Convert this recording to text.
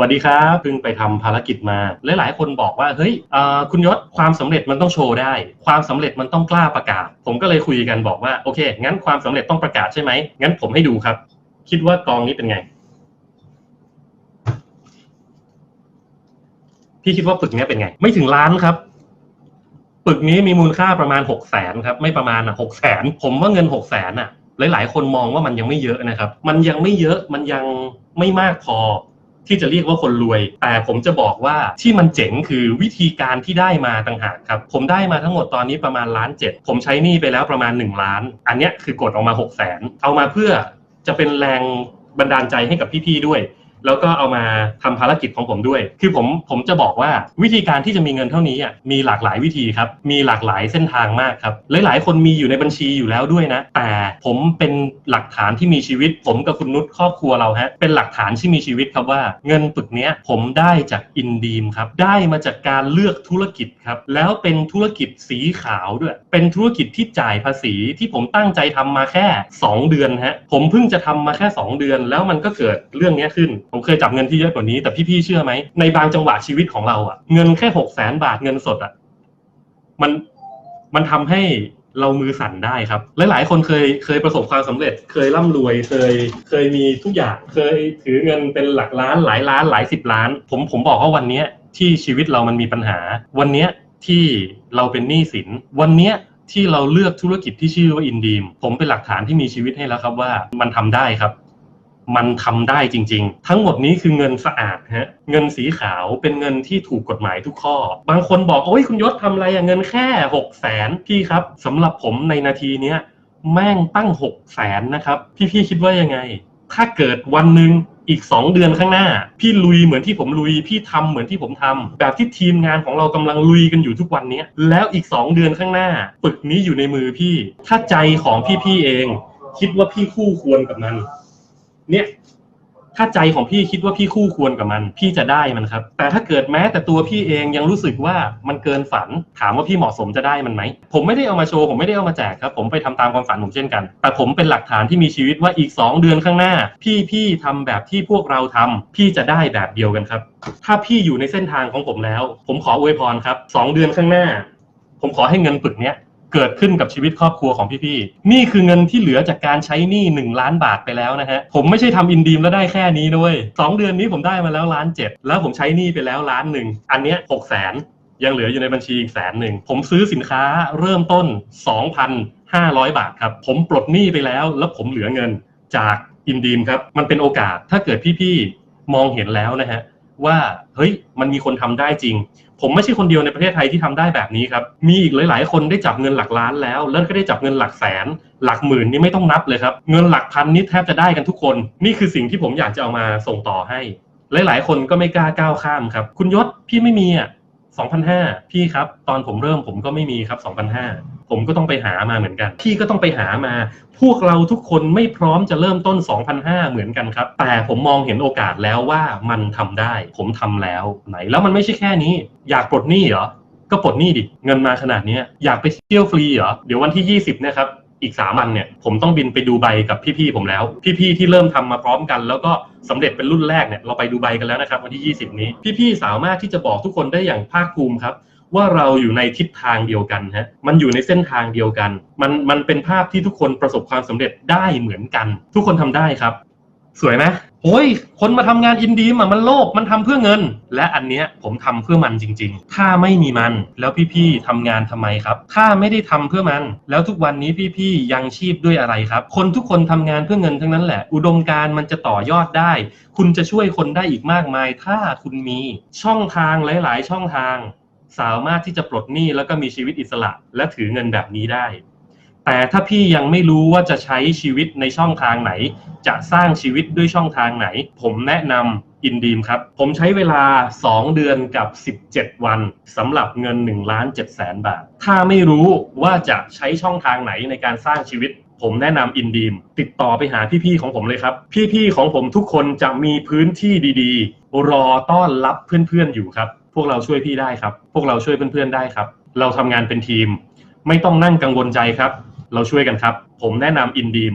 วัสดีครับเพิ่งไปทำภารกิจมาหลายๆ คนบอกว่าเฮ้ยคุณยศความสำเร็จมันต้องโชว์ได้ ความสำเร็จมันต้องกล้าประกาศ ผมก็เลยคุยกันบอกว่าโอเค งั้นความสำเร็จต้องประกาศใช่ไหมงั้นผมให้ดูครับ คิดว่ากองนี้เป็นไง พี่คิดว่าปึกนี้เป็นไง ไม่ถึงล้านครับปึกนี้มีมูลค่าประมาณหกแสนครับ ไม่ประมาณอะหกแสนผมว่าเงินหกแสนอะ หลาย ๆ คนมองว่ามันยังไม่เยอะนะครับ มันยังไม่เยอะมันยังไม่มากพอ ที่จะเรียกว่าคนรวย แต่ผมจะบอกว่าที่มันเจ๋งคือวิธีการที่ได้มาต่างหากครับ ผมได้มาทั้งหมดตอนนี้ประมาณล้านเจ็ดผมใช้หนี้ไปแล้วประมาณ 1 ล้าน อันนี้คือกดออกมา6 0แสนเอามาเพื่อจะเป็นแรงบันดาลใจให้กับพี่ๆด้วย แล้วก็เอามาทำภารกิจของผมด้วย คือผมผมจะบอกว่าวิธีการที่จะมีเงินเท่านี้อะมีหลากหลายวิธีครับ มีหลากหลายเส้นทางมากครับ หลาย ๆ คนมีอยู่ในบัญชีอยู่แล้วด้วยนะ แต่ผมเป็นหลักฐานที่มีชีวิต ผมกับคุณนุชครอบครัวเราฮะเป็นหลักฐานที่มีชีวิตครับว่าเงินปึกเนี้ยผมได้จากอินดีมครับได้มาจากการเลือกธุรกิจครับแล้วเป็นธุรกิจสีขาวด้วย เป็นธุรกิจที่จ่ายภาษีที่ผมตั้งใจทำมาแค่ 2 เดือนฮะผมเพิ่งจะทำมาแค่ 2 เดือน แล้วมันก็เกิดเรื่องเนี้ยขึ้นผมเคยจับเงินที่เยอะกว่านี้แต่พี่ๆเชื่อไหมในบางจังหวะชีวิตของเราอะเงินแค่หกแสนบาทเงินสดอะมันมันทำให้เรามือสั่นได้ครับ หลาย ๆ คนเคยเคยประสบความสำเร็จ เคยร่ำรวย เคยเคยมีทุกอย่าง เคยถือเงินเป็นหลักล้านหลายล้านหลายสิบล้าน ผมผมบอกว่าวันนี้ที่ชีวิตเรามันมีปัญหา วันนี้ที่เราเป็นหนี้สิน วันนี้ที่เราเลือกธุรกิจที่ชื่อว่าอินดีม ผมเป็นหลักฐานที่มีชีวิตให้แล้วครับว่ามันทำได้ครับ มันทำได้จริง ๆ ทั้งหมดนี้คือเงินสะอาดฮะเงินสีขาวเป็นเงินที่ถูกกฎหมายทุกข้อ บางคนบอกโอ้ยคุณยศทำอะไรอะเงินแค่หกแสนพี่ครับสำหรับผมในนาทีเนี้ยแม่งตั้งหกแสนนะครับ พี่ๆคิดว่ายังไง ถ้าเกิดวันหนึ่งอีก 2 เดือนข้างหน้า พี่ลุยเหมือนที่ผมลุย พี่ทำเหมือนที่ผมทำแบบที่ทีมงานของเรากำลังลุยกันอยู่ทุกวันนี้แล้วอีก 2 เดือนข้างหน้าปึกนี้อยู่ในมือพี่ ถ้าใจของพี่ๆเอง คิดว่าพี่คู่ควรกับมัน เนี่ย ถ้าใจของพี่คิดว่าพี่คู่ควรกับมัน พี่จะได้มันครับ แต่ถ้าเกิดแม้แต่ตัวพี่เองยังรู้สึกว่ามันเกินฝัน ถามว่าพี่เหมาะสมจะได้มันไหม ผมไม่ได้เอามาโชว์ ผมไม่ได้เอามาแจกครับ ผมไปทำตามความฝันผมเช่นกัน แต่ผมเป็นหลักฐานที่มีชีวิตว่าอีก 2 เดือนข้างหน้า พี่พี่ทำแบบที่พวกเราทำพี่จะได้แบบเดียวกันครับ ถ้าพี่อยู่ในเส้นทางของผมแล้ว ผมขออวยพรครับ2เดือนข้างหน้า ผมขอให้เงินปึกเนี้ย เกิดขึ้นกับชีวิตครอบครัวของพี่ๆ นี่คือเงินที่เหลือจากการใช้หนี้1ล้านบาทไปแล้วนะฮะ ผมไม่ใช่ทำอินดีมแล้วได้แค่นี้ด้วยสองเดือนนี้ผมได้มาแล้วล้านเจ็ดแล้วผมใช้หนี้ไปแล้วล้านหนึ่ง อันเนี้ยหกแสนยังเหลืออยู่ในบัญชีอีกแสนหนึ่ง ผมซื้อสินค้าเริ่มต้น 2,500 บาทครับ ผมปลดหนี้ไปแล้วแล้วผมเหลือเงินจากอินดีมครับ มันเป็นโอกาสถ้าเกิดพี่ๆ มองเห็นแล้วนะฮะว่าเฮ้ยมันมีคนทำได้จริง ผมไม่ใช่คนเดียวในประเทศไทยที่ทำได้แบบนี้ครับ มีอีกหลาย ๆ คนได้จับเงินหลักล้านแล้ว แล้วก็ได้จับเงินหลักแสน หลักหมื่นนี่ไม่ต้องนับเลยครับ เงินหลักพันนี่แทบจะได้กันทุกคน นี่คือสิ่งที่ผมอยากจะเอามาส่งต่อให้ หลาย ๆ คนก็ไม่กล้าก้าวข้ามครับ คุณยศพี่ไม่มีอะ2,500พี่ครับ ตอนผมเริ่มผมก็ไม่มีครับ2,500 ผมก็ต้องไปหามาเหมือนกันพี่ก็ต้องไปหามา พวกเราทุกคนไม่พร้อมจะเริ่มต้น2,500เหมือนกันครับ แต่ผมมองเห็นโอกาสแล้วว่ามันทำได้ ผมทำแล้วไหน แล้วมันไม่ใช่แค่นี้ อยากปลดหนี้เหรอ ก็ปลดหนี้ดิ เงินมาขนาดนี้อยากไปเที่ยวฟรีเหรอ เดี๋ยววันที่ 20นะครับ อีกสามวันเนี่ย ผมต้องบินไปดูใบกับพี่ๆผมแล้ว พี่ๆที่เริ่มทำมาพร้อมกัน แล้วก็สำเร็จเป็นรุ่นแรกเนี่ย เราไปดูใบกันแล้วนะครับวันที่ 20 นี้ พี่ๆสามารถที่จะบอกทุกคนได้อย่างภาคภูมิครับ ว่าเราอยู่ในทิศทางเดียวกันฮะ มันอยู่ในเส้นทางเดียวกัน มันมันเป็นภาพที่ทุกคนประสบความสำเร็จได้เหมือนกัน ทุกคนทำได้ครับ สวยไหมโอ้ย คนมาทำงานอินดีมอะมันโลภมันทำเพื่อเงิน และอันเนี้ยผมทำเพื่อมันจริง ๆ ถ้าไม่มีมันแล้วพี่ๆทำงานทำไมครับ ถ้าไม่ได้ทำเพื่อมัน แล้วทุกวันนี้พี่ๆยังชีพด้วยอะไรครับ คนทุกคนทำงานเพื่อเงินทั้งนั้นแหละ อุดมการ์มันจะต่อยอดได้ คุณจะช่วยคนได้อีกมากมาย ถ้าคุณมีช่องทางหลาย ๆ ช่องทาง สามารถที่จะปลดหนี้แล้วก็มีชีวิตอิสระและถือเงินแบบนี้ได้ แต่ถ้าพี่ยังไม่รู้ว่าจะใช้ชีวิตในช่องทางไหน จะสร้างชีวิตด้วยช่องทางไหน ผมแนะนำอินดีมครับ ผมใช้เวลา 2 เดือนกับ 17 วันสำหรับเงิน1ล้าน7แสนบาท ถ้าไม่รู้ว่าจะใช้ช่องทางไหนในการสร้างชีวิตผมแนะนำอินดีมติดต่อไปหาพี่ๆของผมเลยครับ พี่ๆของผมทุกคนจะมีพื้นที่ดีๆ รอต้อนรับเพื่อนๆอยู่ครับ พวกเราช่วยพี่ได้ครับ พวกเราช่วยเพื่อนๆได้ครับ เราทำงานเป็นทีม ไม่ต้องนั่งกังวลใจครับ เราช่วยกันครับ ผมแนะนำอินดีม